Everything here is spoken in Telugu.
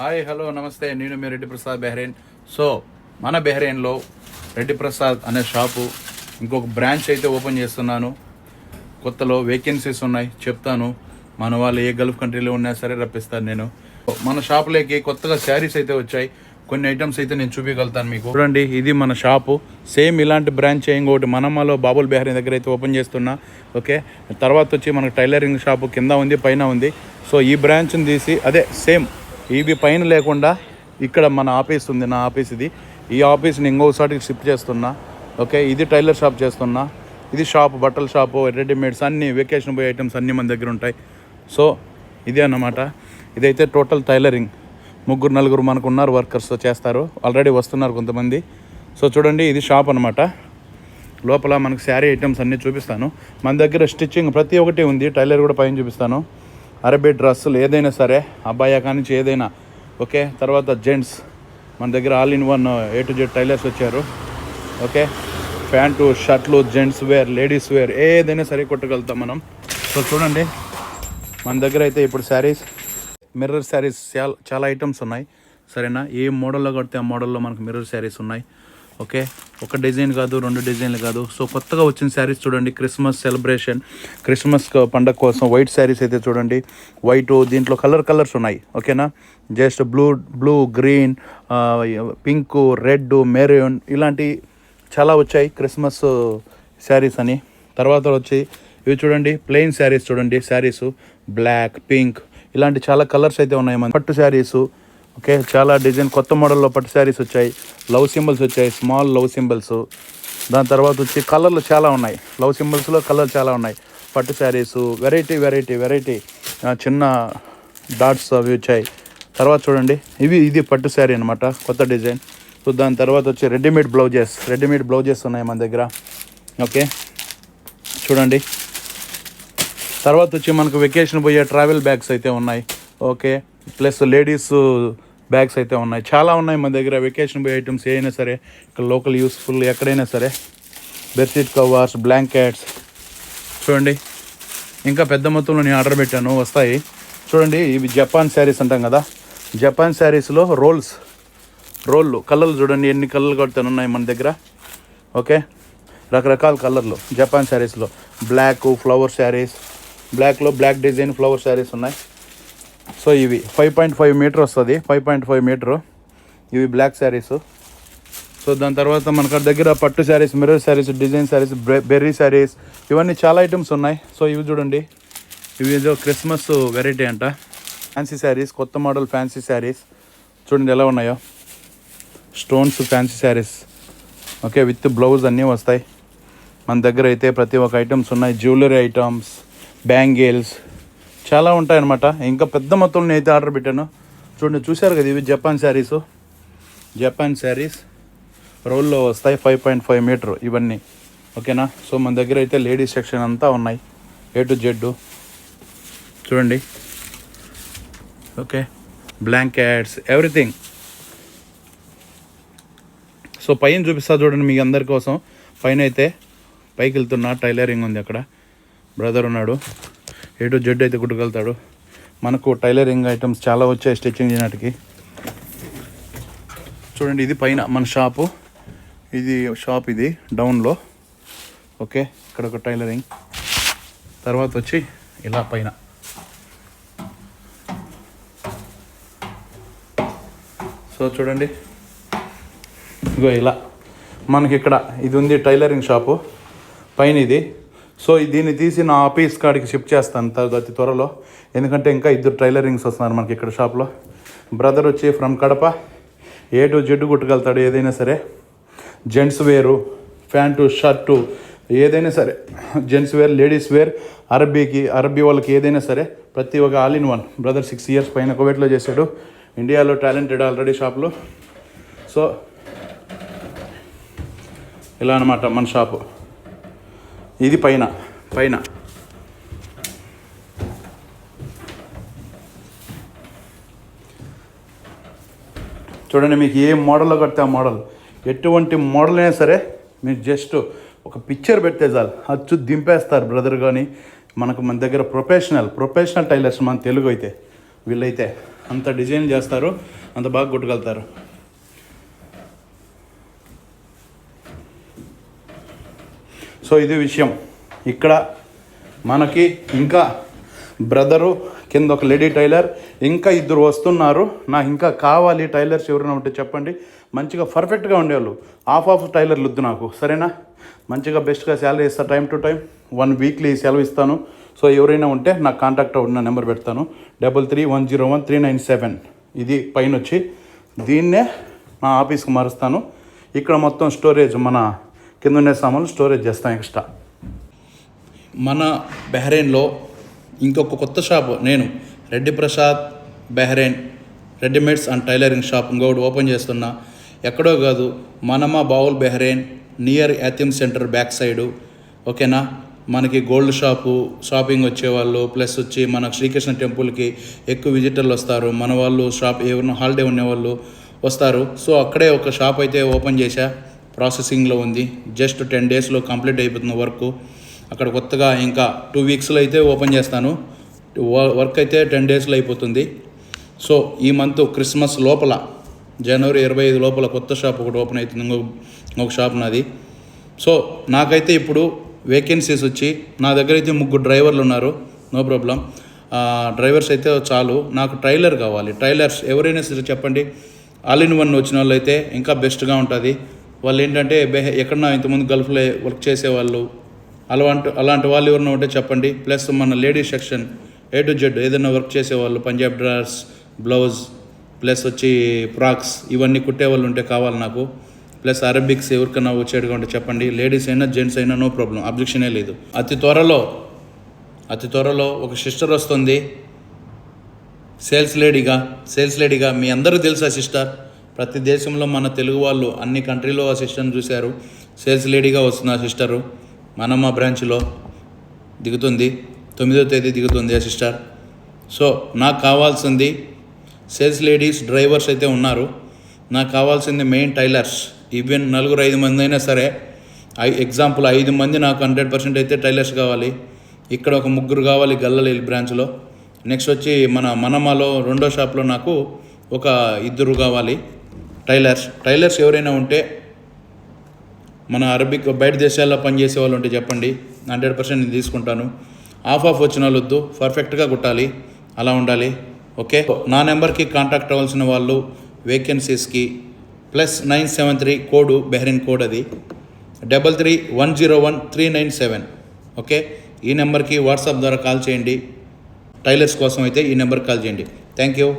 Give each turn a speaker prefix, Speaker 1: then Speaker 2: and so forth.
Speaker 1: హాయ్ హలో నమస్తే. నేను మీ రెడ్డి ప్రసాద్ బెహ్రెయిన్. సో మన బెహ్రెయిన్లో రెడ్డి ప్రసాద్ అనే షాపు ఇంకొక బ్రాంచ్ అయితే ఓపెన్ చేస్తున్నాను. కొత్తలో వేకెన్సీస్ ఉన్నాయి చెప్తాను. మన వాళ్ళు ఏ గల్ఫ్ కంట్రీలో ఉన్నా సరే రప్పిస్తాను నేను. మన షాప్లోకి కొత్తగా శారీస్ అయితే వచ్చాయి. కొన్ని ఐటమ్స్ అయితే నేను చూపించగలుగుతాను మీకు. చూడండి ఇది మన షాపు. సేమ్ ఇలాంటి బ్రాంచ్ ఇంకోటి మనమ్మలో బాబుల్ బెహరీ దగ్గర అయితే ఓపెన్ చేస్తున్నా. ఓకే? తర్వాత వచ్చి మనకు టైలరింగ్ షాపు కింద ఉంది పైన ఉంది. సో ఈ బ్రాంచ్ని తీసి అదే సేమ్ ఇవి పైన లేకుండా ఇక్కడ మన ఆఫీస్ ఉంది నా ఆఫీస్ ఇది. ఈ ఆఫీస్ని ఇంకోసారి షిఫ్ట్ చేస్తున్నా ఓకే? ఇది టైలర్ షాప్ చేస్తున్నా ఇది షాప్ బట్టల షాపు రెడీమేడ్స్ అన్ని వెకేషన్ పోయే ఐటమ్స్ అన్నీ మన దగ్గర ఉంటాయి. సో ఇదే అన్నమాట. ఇదైతే టోటల్ టైలరింగ్ ముగ్గురు నలుగురు మనకు ఉన్నారు వర్కర్స్ చేస్తారు. ఆల్రెడీ వస్తున్నారు కొంతమంది. సో చూడండి ఇది షాప్ అనమాట లోపల మనకు శారీ ఐటమ్స్ అన్నీ చూపిస్తాను. మన దగ్గర స్టిచ్చింగ్ ప్రతి ఒక్కటి ఉంది. టైలర్ కూడా పైన చూపిస్తాను. అరబీ డ్రెస్సులు ఏదైనా సరే అబ్బాయి కానించి ఏదైనా ఓకే? తర్వాత జెంట్స్ మన దగ్గర all in one A to Z tailors వచ్చారు. ఓకే? ప్యాంటు షర్ట్లు జెంట్స్ వేర్ లేడీస్ వేర్ ఏదైనా సరే కొట్టగలుగుతాం మనం. సో చూడండి. మన దగ్గర అయితే ఇప్పుడు శారీస్ మిర్రర్ శారీస్ చాలా చాలా ఐటమ్స్ ఉన్నాయి. సరేనా? ఏ మోడల్లో కడితే ఆ మోడల్లో మనకు మిర్రర్ శారీస్ ఉన్నాయి. ఓకే? ఒక డిజైన్ కాదు రెండు డిజైన్లు కాదు. సో కొత్తగా వచ్చిన శారీస్ చూడండి క్రిస్మస్ సెలబ్రేషన్ క్రిస్మస్ పండగ కోసం వైట్ శారీస్ అయితే చూడండి. వైట్ దీంట్లో కలర్ కలర్స్ ఉన్నాయి ఓకేనా? Just blue blue green pink red maroon ఇలాంటి చాలా వచ్చాయి క్రిస్మస్ శారీస్ అని. తర్వాత వచ్చి ఇవి చూడండి ప్లెయిన్ శారీస్ చూడండి శారీస్ బ్లాక్ పింక్ ఇలాంటి చాలా కలర్స్ అయితే ఉన్నాయి మన పట్టు శారీసు ఓకే? చాలా డిజైన్ కొత్త మోడల్లో పట్టు శారీస్ వచ్చాయి. లవ్ సింబల్స్ వచ్చాయి స్మాల్ లవ్ సింబల్స్. దాని తర్వాత వచ్చి కలర్లు చాలా ఉన్నాయి. లవ్ సింబల్స్లో కలర్ చాలా ఉన్నాయి. పట్టు శారీస్ వెరైటీ వెరైటీ వెరైటీ చిన్న డాట్స్ అవి వచ్చాయి. తర్వాత చూడండి ఇవి ఇది పట్టు శారీ అనమాట కొత్త డిజైన్. సో దాని తర్వాత వచ్చి రెడీమేడ్ బ్లౌజెస్. రెడీమేడ్ బ్లౌజెస్ ఉన్నాయి మన దగ్గర. ఓకే? చూడండి. తర్వాత వచ్చి మనకు వెకేషన్ పోయే ట్రావెల్ బ్యాగ్స్ అయితే ఉన్నాయి. ఓకే? ప్లస్ లేడీస్ బ్యాగ్స్ అయితే ఉన్నాయి. చాలా ఉన్నాయి మన దగ్గర. వెకేషన్ బై ఐటమ్స్ ఏమైనా సరే ఇక్కడ లోకల్ యూస్ఫుల్ ఎక్కడైనా సరే. బెడ్షీట్ కవర్స్ బ్లాంకెట్స్ చూడండి ఇంకా పెద్ద మొత్తంలో నేను ఆర్డర్ పెట్టాను. వస్తాయి. చూడండి ఇవి జపాన్ శారీస్ అంటాం కదా. జపాన్ శారీస్లో రోల్స్ రోళ్ళు కలర్లు చూడండి ఎన్ని కలర్లు కడతాను ఉన్నాయి మన దగ్గర. ఓకే? రకరకాల కలర్లు జపాన్ శారీస్లో బ్లాక్ ఫ్లవర్ శారీస్ బ్లాక్లో బ్లాక్ డిజైన్ ఫ్లవర్ శారీస్ ఉన్నాయి. సో ఇవి ఫైవ్ పాయింట్ ఫైవ్ మీటర్ వస్తుంది. ఫైవ్ పాయింట్ ఫైవ్ మీటరు ఇవి బ్లాక్ శారీస్ సో దాని తర్వాత మనకు దగ్గర పట్టు saris mirror saris design saris berry saris ఇవన్నీ చాలా ఐటమ్స్ ఉన్నాయి. సో ఇవి చూడండి. ఇవి ఏదో క్రిస్మస్ వెరైటీ అంట. ఫ్యాన్సీ శారీస్ కొత్త మోడల్ ఫ్యాన్సీ శారీస్ చూడండి ఎలా ఉన్నాయో. Stones fancy saris okay with blouse అన్నీ వస్తాయి. మన దగ్గర అయితే ప్రతి ఒక్క ఐటమ్స్ ఉన్నాయి. జ్యువెలరీ ఐటమ్స్ బ్యాంగిల్స్ చాలా ఉంటాయన్నమాట. ఇంకా పెద్ద మొత్తంలో అయితే ఆర్డర్ పెట్టాను. చూడండి చూశారు కదా ఇవి జపాన్ శారీస్. జపాన్ శారీస్. రోల్లో వస్తాయి ఫైవ్ పాయింట్ ఫైవ్ మీటర్ ఇవన్నీ. ఓకేనా? సో మన దగ్గర అయితే లేడీస్ సెక్షన్ అంతా ఉన్నాయి. ఏ టు జెడ్ చూడండి. ఓకే. Blankets everything. సో పైన చూపిస్తా చూడండి మీ అందరి కోసం. పైన అయితే పైకి వెళ్తున్నా టైలరింగ్ ఉంది అక్కడ. బ్రదర్ ఉన్నాడు. ఏ టు జెడ్ అయితే కుట్టగలుగుతాడు మనకు టైలరింగ్ ఐటమ్స్ చాలా వచ్చాయి స్టిచ్చింగ్ చేయడానికి. చూడండి ఇది పైన మన షాపు. ఇది షాప్ ఇది డౌన్లో ఓకే ఇక్కడ ఒక టైలరింగ్. తర్వాత వచ్చి ఇలా పైన. సో చూడండి. ఇగో ఇలా. మనకి ఇక్కడ ఇది ఉంది టైలరింగ్ షాపు. పైన ఇది. సో దీన్ని తీసి నా ఆఫీస్ కాడికి షిఫ్ట్ చేస్తాను తర్వాత అతి త్వరలో. ఎందుకంటే ఇంకా ఇద్దరు టైలరింగ్స్ వస్తున్నారు మనకి ఇక్కడ షాప్లో. బ్రదర్ వచ్చి from Kadapa A to Z కుట్టుకెళ్తాడు ఏదైనా సరే. జెంట్స్ వేరు ప్యాంటు షర్టు ఏదైనా సరే. జెంట్స్ వేర్ లేడీస్ వేర్ అరబీకి అరబీ వాళ్ళకి ఏదైనా సరే ప్రతి ఒక్క all in one. Brother six years పైన కువైట్లో చేశాడు. ఇండియాలో టాలెంటెడ్ ఆల్రెడీ షాప్లో. సో ఇలా అనమాట మన షాపు. ఇది పైన పైన. చూడండి మీకు ఏ మోడల్లో కడితే ఆ మోడల్. ఎటువంటి మోడల్ అయినా సరే మీరు జస్ట్ ఒక పిక్చర్ పెడితే చాలు. అచ్చు దింపేస్తారు బ్రదర్ కానీ మనకు మన దగ్గర ప్రొఫెషనల్ ప్రొఫెషనల్ టైలర్స్ మన తెలుగు అయితే. వీళ్ళైతే అంత డిజైన్ చేస్తారు అంత బాగా కుట్టగలుగుతారు సో ఇది విషయం. ఇక్కడ మనకి ఇంకా బ్రదరు కింద ఒక లేడీ టైలర్ ఇంకా ఇద్దరు వస్తున్నారు. నాకు ఇంకా కావాలి టైలర్స్ ఎవరైనా ఉంటే చెప్పండి. మంచిగా పర్ఫెక్ట్గా ఉండేవాళ్ళు. హాఫ్ ఆఫ్ టైలర్లు వద్దు నాకు. సరేనా? మంచిగా బెస్ట్గా శాలరీ ఇస్తాను time to time one weekly సెలవు ఇస్తాను. సో ఎవరైనా ఉంటే నాకు కాంటాక్ట్ ఉన్న నెంబర్ పెడతాను. Double three one zero one three nine seven ఇది పైన వచ్చి దీన్నే నా ఆఫీస్కి మారుస్తాను. ఇక్కడ మొత్తం స్టోరేజ్ మన కింద ఉండే సామాన్లు స్టోరేజ్ చేస్తాను ఎక్స్ట్రా. మన బెహ్రెయిన్లో ఇంకొక కొత్త షాపు నేను Reddy Prasad Bahrain readymades and tailoring shop ఇంకొకటి ఓపెన్ చేస్తున్నా. ఎక్కడో కాదు Manama బావుల్ Bahrain near Yateem centre back side. ఓకేనా? మనకి గోల్డ్ షాపు షాపింగ్ వచ్చేవాళ్ళు ప్లస్ వచ్చి మన శ్రీకృష్ణ టెంపుల్కి ఎక్కువ విజిటర్లు వస్తారు. మన వాళ్ళు షాప్ ఎవరైనా హాలిడే ఉండేవాళ్ళు వస్తారు. సో అక్కడే ఒక షాప్ అయితే ఓపెన్ చేశా. ప్రాసెసింగ్లో ఉంది. జస్ట్ టెన్ డేస్లో కంప్లీట్ అయిపోతుంది వర్క్. అక్కడ కొత్తగా ఇంకా టూ వీక్స్లో అయితే ఓపెన్ చేస్తాను. వర్క్ అయితే టెన్ డేస్లో అయిపోతుంది. సో ఈ మంత్ క్రిస్మస్ లోపల జనవరి ఇరవై ఐదు లోపల కొత్త షాప్ ఒకటి ఓపెన్ అవుతుంది. ఇంకొక ఇంకొక షాప్ నాది. సో నాకైతే ఇప్పుడు వేకెన్సీస్ వచ్చి నా దగ్గర అయితే ముగ్గురు డ్రైవర్లు ఉన్నారు. No problem. డ్రైవర్స్ అయితే చాలు. నాకు ట్రైలర్ కావాలి. ట్రైలర్స్ ఎవరైనా సరే చెప్పండి. ఆల్ ఇన్ వన్ వచ్చిన వాళ్ళు అయితే ఇంకా బెస్ట్గా ఉంటుంది. వాళ్ళు ఏంటంటే బెహ ఎక్కడన్నా ఇంతకుముందు గల్ఫ్లో వర్క్ చేసేవాళ్ళు అలాంటి అలాంటి వాళ్ళు ఎవరైనా ఉంటే చెప్పండి. ప్లస్ మన ladies section A to Z ఏదైనా వర్క్ చేసేవాళ్ళు పంజాబ్ డ్రాస్ బ్లౌజ్ ప్లస్ వచ్చి ఫ్రాక్స్ ఇవన్నీ కుట్టే వాళ్ళు ఉంటే కావాలి నాకు. ప్లస్ అరబిక్స్ ఎవరికైనా వచ్చేట్టుగా ఉంటే చెప్పండి. లేడీస్ అయినా జెంట్స్ అయినా నో ప్రాబ్లం అబ్జెక్షనే లేదు. అతి త్వరలో అతి త్వరలో ఒక సిస్టర్ వస్తుంది. సేల్స్ లేడీగా సేల్స్ లేడీగా మీ అందరూ తెలుసా సిస్టర్? ప్రతి దేశంలో మన తెలుగు వాళ్ళు అన్ని కంట్రీలో ఆ సిస్టర్ని చూశారు. సేల్స్ లేడీగా వస్తుంది ఆ సిస్టరు మనమ్మ బ్రాంచ్లో దిగుతుంది. తొమ్మిదో తేదీ దిగుతుంది ఆ సిస్టర్. సో నాకు కావాల్సింది సేల్స్ లేడీస్ డ్రైవర్స్ అయితే ఉన్నారు. నాకు కావాల్సింది మెయిన్ టైలర్స్. ఈవెన్ నలుగురు ఐదు మంది అయినా సరే ఐ ఎగ్జాంపుల్ ఐదు మంది నాకు హండ్రెడ్ పర్సెంట్ అయితే టైలర్స్ కావాలి. ఇక్కడ ఒక ముగ్గురు కావాలి గల్లలేలి బ్రాంచ్లో. నెక్స్ట్ వచ్చి మన మనమాలో రెండో షాప్లో నాకు ఒక ఇద్దరు కావాలి. టైలర్స్ టైలర్స్ ఎవరైనా ఉంటే మన అరబిక్ బయట దేశాల్లో పనిచేసే వాళ్ళు ఉంటే చెప్పండి. హండ్రెడ్ పర్సెంట్ నేను తీసుకుంటాను. ఆఫ్ ఆఫ్ వచ్చిన వాళ్ళు వద్దు పర్ఫెక్ట్గా కుట్టాలి అలా ఉండాలి. ఓకే? నా నెంబర్కి కాంటాక్ట్ అవ్వాల్సిన వాళ్ళు వేకెన్సీస్కి plus nine seven three code Bahrain code అది. Double three one zero one three nine seven. Okay? ఈ నెంబర్కి వాట్సాప్ ద్వారా కాల్ చేయండి. టైలర్స్ కోసం అయితే ఈ నెంబర్కి కాల్ చేయండి. Thank you.